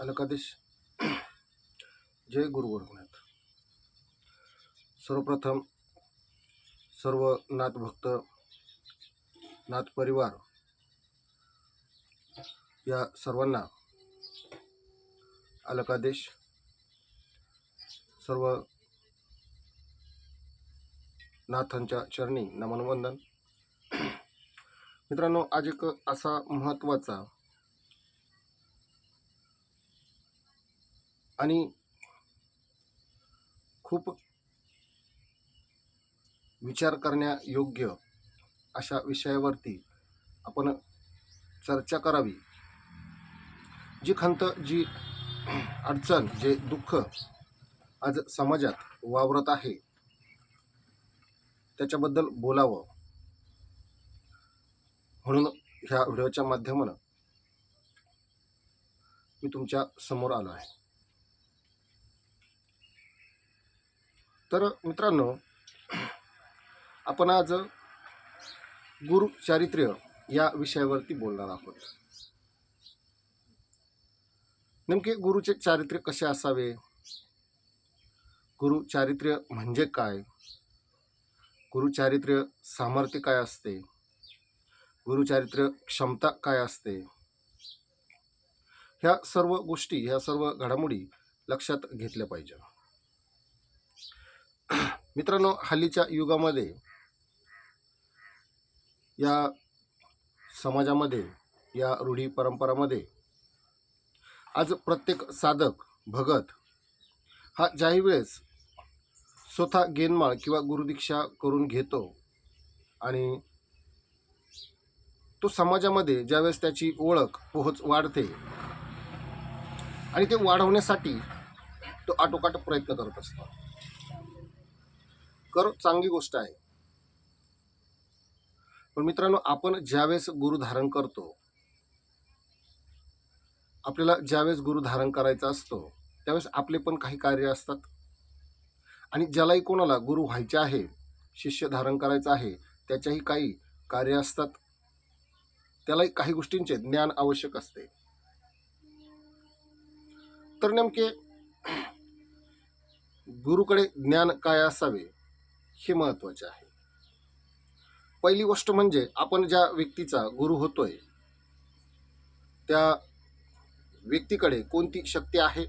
अलकादेश. जय गुरु गोरखनाथ. सर्वप्रथम सर्व नाथभक्त नाथ परिवार या सर्वांना अलकादेश सर्व नाथांच्या चरणी नमनवंदन. मित्रांनो आज एक असा महत्त्वाचा आणि खूप विचार करण्यायोग्य अशा विषयावरती आपण चर्चा करावी. जी खंत जी अडचण जे दुःख आज समाजात वावरत आहे त्याच्याबद्दल बोलावं. म्हणून ह्या व्हिडिओच्या माध्यमानं मी तुमच्यासमोर आलो आहे. तर मित्रांनो आपण आज गुरु चारित्र्य या विषयावरती बोलणार आहोत. नेमके गुरुचे चारित्र्य कसे असावे? गुरु चारित्र्य म्हणजे काय? गुरु चारित्र्य सामर्थ्य काय असते? गुरु चारित्र्य क्षमता काय असते? ह्या सर्व गोष्टी ह्या सर्व घडामोडी लक्षात घेतल्या पाहिजे. मित्रांनो हल्लीच्या युगामध्ये या समाजामध्ये या रूढी परंपरामध्ये आज प्रत्येक साधक भगत हा ज्याही वेळेस स्वतः गेनमाळ किंवा गुरुदीक्षा करून घेतो आणि तो समाजामध्ये ज्यावेळेस त्याची ओळख पोहोच वाढते आणि ते वाढवण्यासाठी तो आटोकाट प्रयत्न करत असतो. कर चांगली गोष्ट आहे. पण मित्रांनो आपण ज्यावेळेस गुरु धारण करतो आपल्याला ज्यावेळेस गुरु धारण करायचा असतो त्यावेळेस आपले पण काही कार्य असतात. आणि ज्यालाही कोणाला गुरु व्हायचे आहे शिष्य धारण करायचं आहे त्याच्याही काही कार्य असतात. त्यालाही काही गोष्टींचे ज्ञान आवश्यक असते. तर नेमके गुरुकडे ज्ञान काय असावे? हे महत्त्वाचे आहे. पहिली गोष्ट म्हणजे आपण ज्या व्यक्तीचा गुरु होतोय त्या व्यक्तीकडे कोणती शक्ती आहे?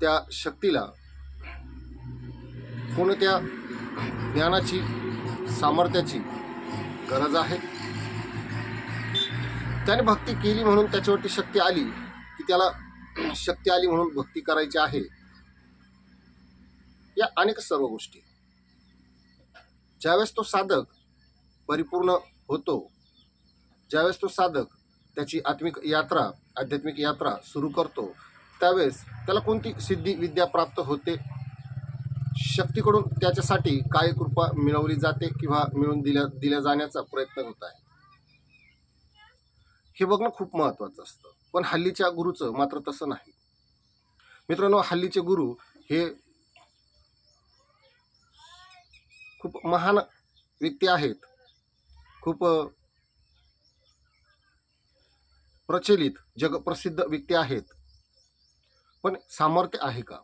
त्या शक्तीला कोणत्या ज्ञानाची सामर्थ्याची गरज आहे? त्याने भक्ती केली म्हणून त्याच्यावरती शक्ती आली की त्याला शक्ती आली म्हणून भक्ती करायची आहे. या अनेक सर्व गोष्टी. ज्यावेळेस तो साधक परिपूर्ण होतो ज्यावेळेस तो साधक त्याची आत्मिक यात्रा आध्यात्मिक यात्रा सुरू करतो त्यावेळेस त्याला कोणती सिद्धी विद्या प्राप्त होते? शक्तीकडून त्याच्यासाठी काय कृपा मिळवली जाते किंवा मिळवून दिल्या दिल्या जाण्याचा प्रयत्न होत आहे? हे बघणं खूप महत्त्वाचं असतं. पण हल्लीच्या गुरुचं मात्र तसं नाही. मित्रांनो हल्लीचे गुरु हे खूप महान व्यक्ती आहेत. खूप प्रचलित जगप्रसिद्ध व्यक्ती आहेत. पण सामर्थ्य आहे का?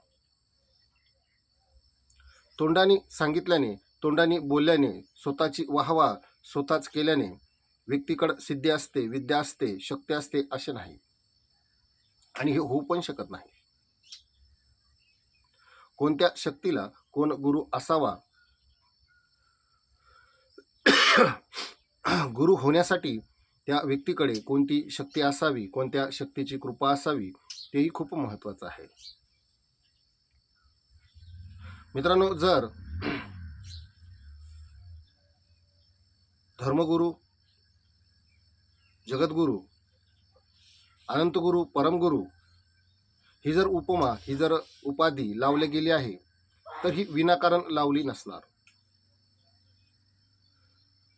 तोंडाने सांगितल्याने तोंडाने बोलल्याने स्वतःची वाहवा स्वतःच केल्याने व्यक्तीकडे सिद्धी असते विद्या असते शक्ती असते असे नाही. आणि हे होऊ पण शकत नाही. कोणत्या शक्तीला कोण गुरु असावा गुरु होण्यासाठी त्या व्यक्तीकडे कोणती शक्ती असावी कोणत्या शक्तीची कृपा असावी तेही खूप महत्त्वाचं आहे. मित्रांनो जर धर्मगुरू जगद्गुरू अनंतगुरू परमगुरू ही जर उपमा ही जर उपाधी लावली गेली आहे तर ही विनाकारण लावली नसणार.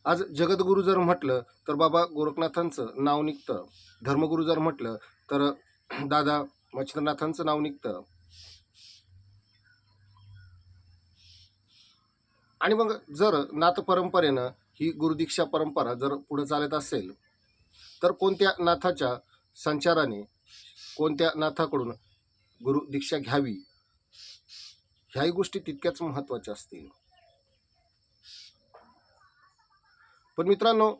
आज जगद्गुरू जर म्हटलं तर बाबा गोरखनाथांचं नाव निघतं. धर्मगुरू जर म्हटलं तर दादा मच्छिंद्रनाथांचं नाव निघतं. आणि मग जर नाथ परंपरेनं ही गुरुदीक्षा परंपरा जर पुढे चालत असेल तर कोणत्या नाथाच्या संचाराने कोणत्या नाथाकडून गुरु दीक्षा घ्यावी? ह्याही गोष्टी तितक्याच महत्त्वाच्या असतील. पण मित्रांनो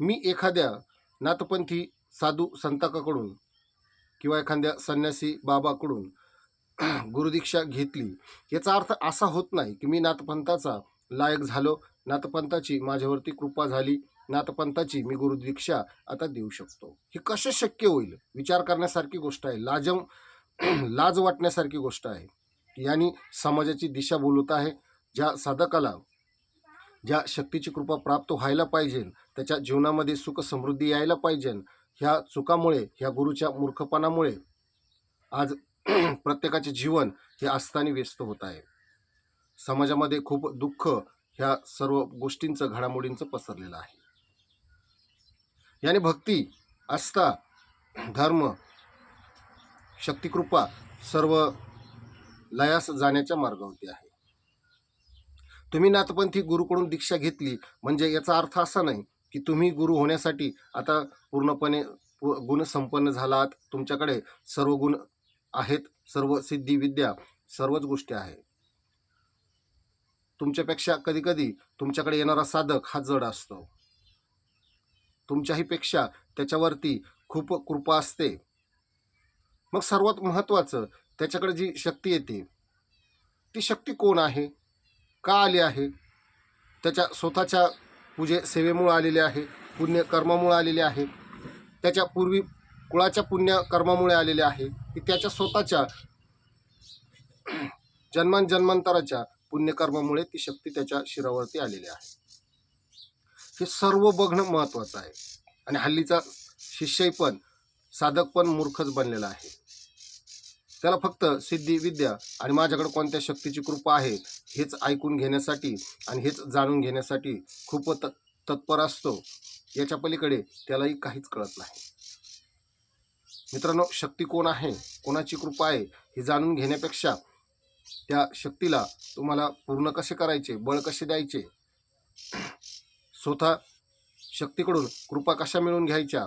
मी एखाद्या नाथपंथी साधू संताकाकडून किंवा एखाद्या संन्यासी बाबाकडून गुरुदीक्षा घेतली याचा अर्थ असा होत नाही की मी नाथपंथाचा लायक झालो नाथपंथाची माझ्यावरती कृपा झाली नाथपंथाची मी गुरुदीक्षा आता देऊ शकतो. हे कसं शक्य होईल? विचार करण्यासारखी गोष्ट आहे लाजम लाज वाटण्यासारखी गोष्ट आहे. याने यांनी समाजाची दिशा बोलवत आहे ज्या साधकाला ज्या शक्तीची कृपा प्राप्त व्हायला पाहिजे त्याच्या जीवनामध्ये सुख समृद्धी यायला पाहिजे. ह्या चुकामुळे ह्या गुरुच्या मूर्खपणामुळे आज प्रत्येकाचे जीवन हे आस्थाने व्यस्त होत आहे. समाजामध्ये खूप दुःख ह्या सर्व गोष्टींचं घडामोडींचं पसरलेलं आहे. याने भक्ती आस्था धर्म शक्तिकृपा सर्व लयास जाण्याच्या मार्गावरती आहे. तुम्ही नाथपंथी गुरुकडून दीक्षा घेतली म्हणजे याचा अर्थ असा नाही की तुम्ही गुरु होण्यासाठी आता पूर्णपणे पु- गुणसंपन्न झालात. तुमच्याकडे सर्व गुण आहेत सर्व सिद्धी विद्या सर्वच गोष्टी आहे. तुमच्यापेक्षा कधीकधी तुमच्याकडे येणारा साधक हा जड असतो. तुमच्याही पेक्षा त्याच्यावरती खूप कृपा असते. मग सर्वात महत्त्वाचं त्याच्याकडे जी शक्ती येते ती शक्ती कोण आहे? का आली आहे? त्याच्या स्वतःच्या पूजे सेवेमुळं आलेले आहे पुण्य कर्मामुळे आलेले आहे त्याच्या पूर्वी कुळाच्या पुण्य कर्मामुळे आलेले आहे की त्याच्या स्वतःच्या जन्मांजन्मांतराच्या पुण्यकर्मामुळे ती शक्ती त्याच्या शिरावरती आलेली आहे. हे सर्व बघणं महत्त्वाचं आहे. आणि हल्लीचा शिष्यही पण साधक पण मूर्खच बनलेला आहे. त्याला फक्त सिद्धी विद्या आणि माझ्याकडे कोणत्या शक्तीची कृपा आहे हेच ऐकून घेण्यासाठी आणि हेच जाणून घेण्यासाठी खूप त तत्पर असतो. याच्या पलीकडे त्यालाही काहीच कळत नाही. मित्रांनो शक्ती कोण आहे? कोणाची कृपा आहे? हे जाणून घेण्यापेक्षा त्या शक्तीला तुम्हाला पूर्ण कसे करायचे? बळ कसे द्यायचे? स्वतः शक्तीकडून कृपा कशा मिळवून घ्यायच्या?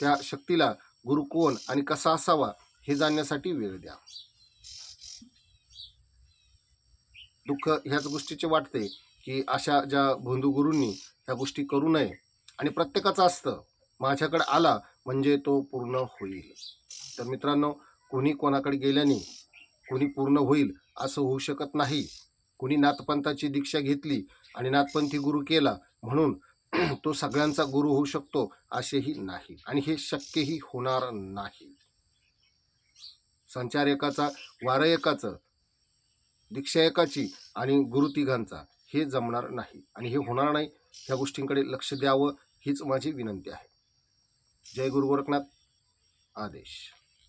त्या शक्तीला गुरु कोण आणि कसा असावा हे जाणण्यासाठी वेळ द्या. दुःख ह्याच गोष्टीचे वाटते की अशा ज्या बंधू गुरूंनी ह्या गोष्टी करू नये आणि प्रत्येकाचं असतं माझ्याकडे आला म्हणजे तो पूर्ण होईल. तर मित्रांनो कोणी कोणाकडे गेल्याने कोणी पूर्ण होईल असं होऊ शकत नाही. कुणी नाथपंथाची दीक्षा घेतली आणि नाथपंथी गुरु केला म्हणून तो सगळ्यांचा गुरु होऊ शकतो असेही नाही आणि हे शक्यही होणार नाही. संचार एकाचा वार एकाचं दीक्षा एकाची आणि गुरु तिघांचा हे जमणार नाही आणि हे होणार नाही ह्या गोष्टींकडे लक्ष द्यावं हीच माझी विनंती आहे. जय गुरु गोरखनाथ. आदेश.